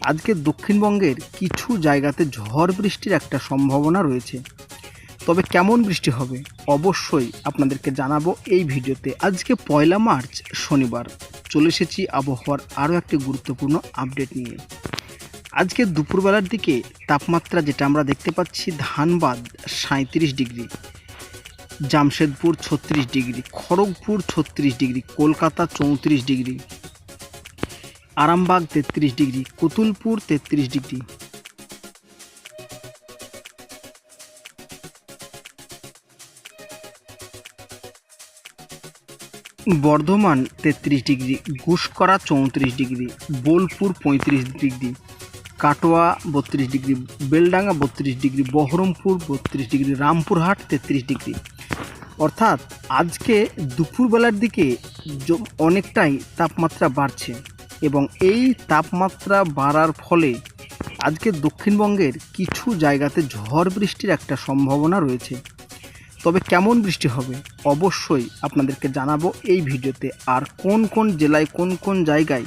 আজকে দক্ষিণবঙ্গের কিছু জায়গাতে ঝড় বৃষ্টির একটা সম্ভাবনা রয়েছে। তবে কেমন বৃষ্টি হবে? অবশ্যই আপনাদেরকে জানাব এই ভিডিওতে। আজকে পয়লা মার্চ, শনিবার। চলে এসেছি আবহাওয়ার আরও একটি গুরুত্বপূর্ণ আপডেট নিয়ে। আজকে দুপুরবেলার দিকে তাপমাত্রা যেটা আমরা দেখতে পাচ্ছি, ধানবাদ সাঁত্রিশ ডিগ্রি, জামশেদপুর ছত্রিশ ডিগ্রি, খড়গপুর ছত্রিশ ডিগ্রি, কলকাতা চৌত্রিশ ডিগ্রি আরামবাগ তেত্রিশ ডিগ্রি, কুতুলপুর তেত্রিশ ডিগ্রি। বর্ধমান তেত্রিশ ডিগ্রি, ঘুষকরা চৌত্রিশ ডিগ্রি, বোলপুর পঁয়ত্রিশ ডিগ্রি, কাটোয়া বত্রিশ ডিগ্রি, বেলডাঙ্গা বত্রিশ ডিগ্রি, বহরমপুর বত্রিশ ডিগ্রি, রামপুরহাট তেত্রিশ ডিগ্রি। অর্থাৎ আজকে দুপুরবেলার দিকে অনেকটাই তাপমাত্রা বাড়ছে। এবং এই তাপমাত্রা বাড়ার ফলে আজকে দক্ষিণবঙ্গের কিছু জায়গাতে ঝড় বৃষ্টির একটা সম্ভাবনা রয়েছে। তবে কেমন বৃষ্টি হবে? অবশ্যই আপনাদেরকে জানাব এই ভিডিওতে। আর কোন কোন জেলায়, কোন কোন জায়গায়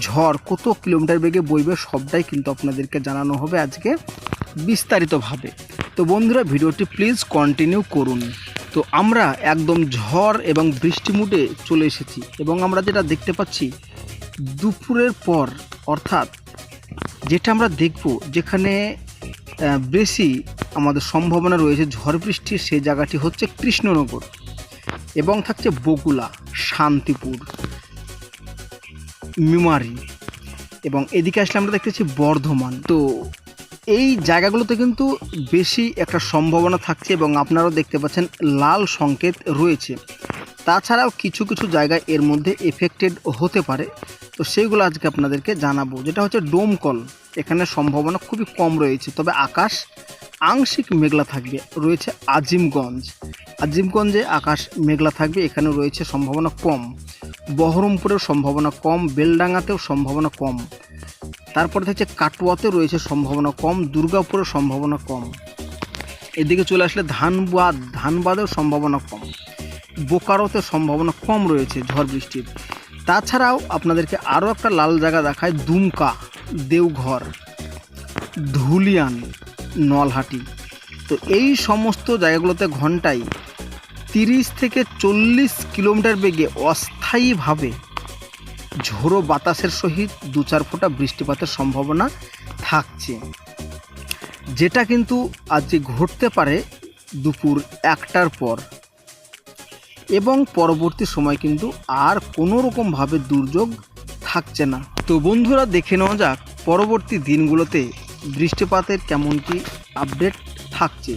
ঝড়, কত কিলোমিটার বেগে বইবে সবটাই কিন্তু আপনাদেরকে জানানো হবে আজকে বিস্তারিতভাবে। তো বন্ধুরা, ভিডিওটি প্লিজ কন্টিনিউ করুন। তো আমরা একদম ঝড় এবং বৃষ্টি মুডে চলে এসেছি এবং আমরা যেটা দেখতে পাচ্ছি দুপুরের পর, অর্থাৎ যেটা আমরা দেখব যেখানে বেশি আমাদের সম্ভাবনা রয়েছে ঝড় বৃষ্টির, সেই জায়গাটি হচ্ছে কৃষ্ণনগর এবং থাকছে বগুলা, শান্তিপুর, মিমারি এবং এদিকে আসলে আমরা দেখতেছি বর্ধমান। তো এই জায়গাগুলোতে কিন্তু বেশি একটা সম্ভাবনা থাকছে এবং আপনারাও দেখতে পাচ্ছেন লাল সংকেত রয়েছে। তাছাড়াও কিছু কিছু জায়গায় এর মধ্যে এফেক্টেড হতে পারে। তো সেইগুলো আজকে আপনাদেরকে জানাব। যেটা হচ্ছে ডোমকল এখানে সম্ভাবনা খুবই কম রয়েছে। তবে আকাশ আংশিক মেঘলা থাকবে। রয়েছে আজিমগঞ্জ। আজিমগঞ্জে আকাশ মেঘলা থাকবে। এখানে রয়েছে সম্ভাবনা কম। বহরমপুরেও সম্ভাবনা কম। বেলডাঙ্গাতেও সম্ভাবনা কম। তারপরে থাকছে কাটোয়াতে রয়েছে সম্ভাবনা কম। দুর্গাপুরের সম্ভাবনা কম। এদিকে চলে আসলে ধানবাদ। ধানবাদেও সম্ভাবনা কম। বোকারোতে সম্ভাবনা কম রয়েছে ঝড় বৃষ্টির। তাছাড়াও আপনাদেরকে আরও একটা লাল জায়গা দেখায় দুমকা, দেওঘর, ধুলিয়ান, নলহাটি। তো এই সমস্ত জায়গাগুলোতে ঘন্টায় তিরিশ থেকে চল্লিশ কিলোমিটার বেগে অস্থায়ীভাবে ঝোড়ো বাতাসের সহিত দু চার ফোঁটা বৃষ্টিপাতের সম্ভাবনা থাকছে। যেটা কিন্তু আজকে ঘটতে পারে দুপুর একটার পর। এবং পরবর্তী সময় কিন্তু আর কোনো রকমভাবে দুর্যোগ থাকছে না। তো বন্ধুরা, দেখে নেওয়া যাক পরবর্তী দিনগুলোতে বৃষ্টিপাতের কেমন কি আপডেট থাকছে।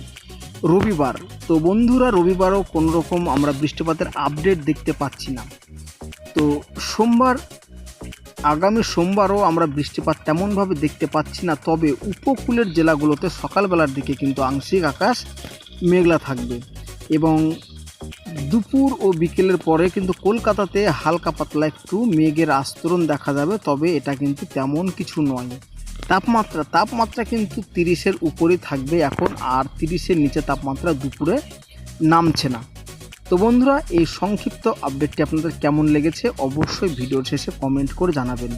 রবিবার, তো বন্ধুরা, রবিবারও কোনো রকম আমরা বৃষ্টিপাতের আপডেট দেখতে পাচ্ছি না। তো সোমবার, আগামী সোমবারও আমরা বৃষ্টিপাত তেমনভাবে দেখতে পাচ্ছি না, তবে উপকূলের জেলাগুলোতে সকালবেলার দিকে কিন্তু আংশিক আকাশ মেঘলা থাকবে এবং দুপুর ও বিকেলের পরে কিন্তু কলকাতাতে হালকা পাতলা একটু মেঘের আস্তরণ দেখা যাবে, তবে এটা কিন্তু তেমন কিছু নয়। তাপমাত্রা তাপমাত্রা কিন্তু তিরিশের উপরেই থাকবে এখন, আর তিরিশের নিচে তাপমাত্রা দুপুরে নামছে না। তো বন্ধুরা, এই সংক্ষিপ্ত আপডেটটি আপনাদের কেমন লেগেছে? অবশ্যই ভিডিওর শেষে কমেন্ট করে জানাবেন।